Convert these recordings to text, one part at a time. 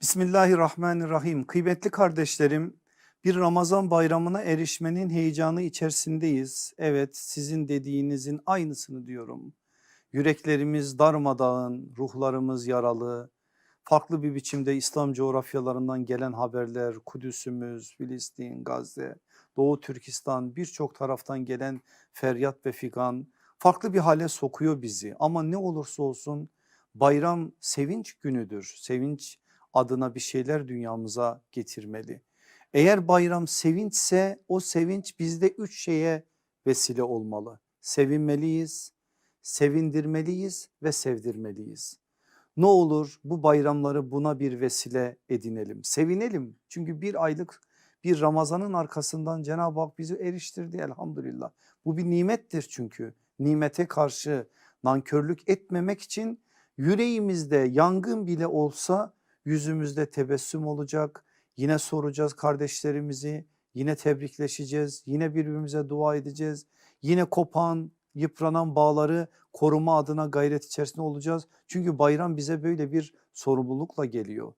Bismillahirrahmanirrahim. Kıymetli kardeşlerim, bir Ramazan bayramına erişmenin heyecanı içerisindeyiz. Evet, sizin dediğinizin aynısını diyorum. Yüreklerimiz darmadağın, ruhlarımız yaralı. Farklı bir biçimde İslam coğrafyalarından gelen haberler, Kudüs'ümüz, Filistin, Gazze, Doğu Türkistan birçok taraftan gelen feryat ve figan farklı bir hale sokuyor bizi. Ama ne olursa olsun bayram sevinç günüdür. Sevinç adına bir şeyler dünyamıza getirmeli. Eğer bayram sevinçse o sevinç bizde üç şeye vesile olmalı. Sevinmeliyiz, sevindirmeliyiz ve sevdirmeliyiz. Ne olur bu bayramları buna bir vesile edinelim, sevinelim. Çünkü bir aylık bir Ramazan'ın arkasından Cenab-ı Hak bizi eriştirdi elhamdülillah. Bu bir nimettir çünkü. Nimete karşı nankörlük etmemek için yüreğimizde yangın bile olsa yüzümüzde tebessüm olacak. Yine soracağız kardeşlerimizi, yine tebrikleşeceğiz, yine birbirimize dua edeceğiz. Yine kopan, yıpranan bağları koruma adına gayret içerisinde olacağız. Çünkü bayram bize böyle bir sorumlulukla geliyor.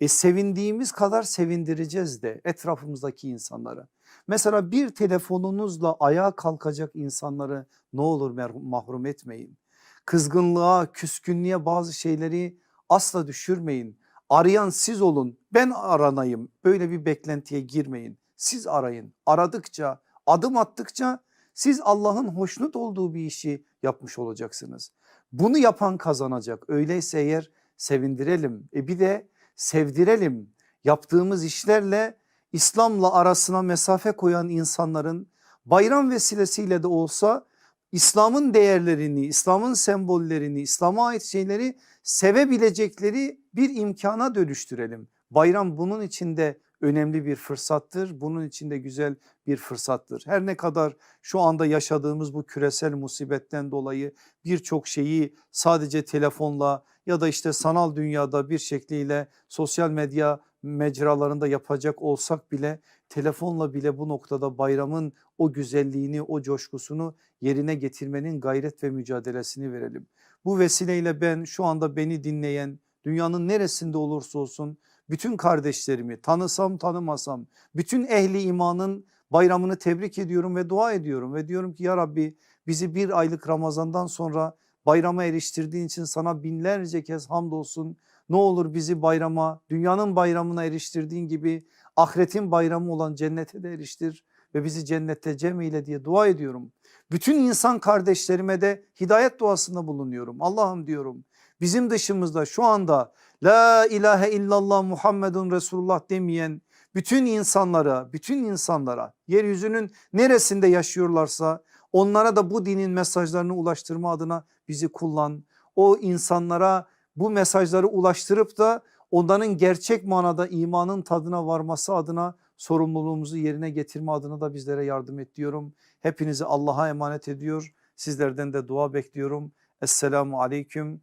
E sevindiğimiz kadar sevindireceğiz de etrafımızdaki insanları. Mesela bir telefonunuzla ayağa kalkacak insanları ne olur mahrum etmeyin. Kızgınlığa, küskünlüğe bazı şeyleri asla düşürmeyin. Arayan siz olun ben aranayım böyle bir beklentiye girmeyin. Siz arayın aradıkça adım attıkça siz Allah'ın hoşnut olduğu bir işi yapmış olacaksınız. Bunu yapan kazanacak öyleyse eğer sevindirelim e bir de sevdirelim. Yaptığımız işlerle İslam'la arasına mesafe koyan insanların bayram vesilesiyle de olsa İslam'ın değerlerini, İslam'ın sembollerini, İslam'a ait şeyleri sevebilecekleri bir imkana dönüştürelim. Bayram bunun içinde önemli bir fırsattır. Bunun içinde güzel bir fırsattır. Her ne kadar şu anda yaşadığımız bu küresel musibetten dolayı birçok şeyi sadece telefonla ya da işte sanal dünyada bir şekliyle sosyal medya mecralarında yapacak olsak bile telefonla bile bu noktada bayramın o güzelliğini o coşkusunu yerine getirmenin gayret ve mücadelesini verelim. Bu vesileyle ben şu anda beni dinleyen dünyanın neresinde olursa olsun bütün kardeşlerimi tanısam tanımasam bütün ehli imanın bayramını tebrik ediyorum ve dua ediyorum ve diyorum ki ya Rabbi bizi bir aylık Ramazan'dan sonra bayrama eriştirdiğin için sana binlerce kez hamdolsun. Ne olur bizi bayrama dünyanın bayramına eriştirdiğin gibi ahiretin bayramı olan cennete de eriştir ve bizi cennette cem eyle diye dua ediyorum. Bütün insan kardeşlerime de hidayet duasında bulunuyorum. Allah'ım diyorum bizim dışımızda şu anda la ilahe illallah Muhammedun Resulullah demeyen bütün insanlara, bütün insanlara yeryüzünün neresinde yaşıyorlarsa onlara da bu dinin mesajlarını ulaştırma adına bizi kullan. O insanlara bu mesajları ulaştırıp da onların gerçek manada imanın tadına varması adına sorumluluğumuzu yerine getirme adına da bizlere yardım et diyorum. Hepinizi Allah'a emanet ediyor. Sizlerden de dua bekliyorum. Esselamu aleyküm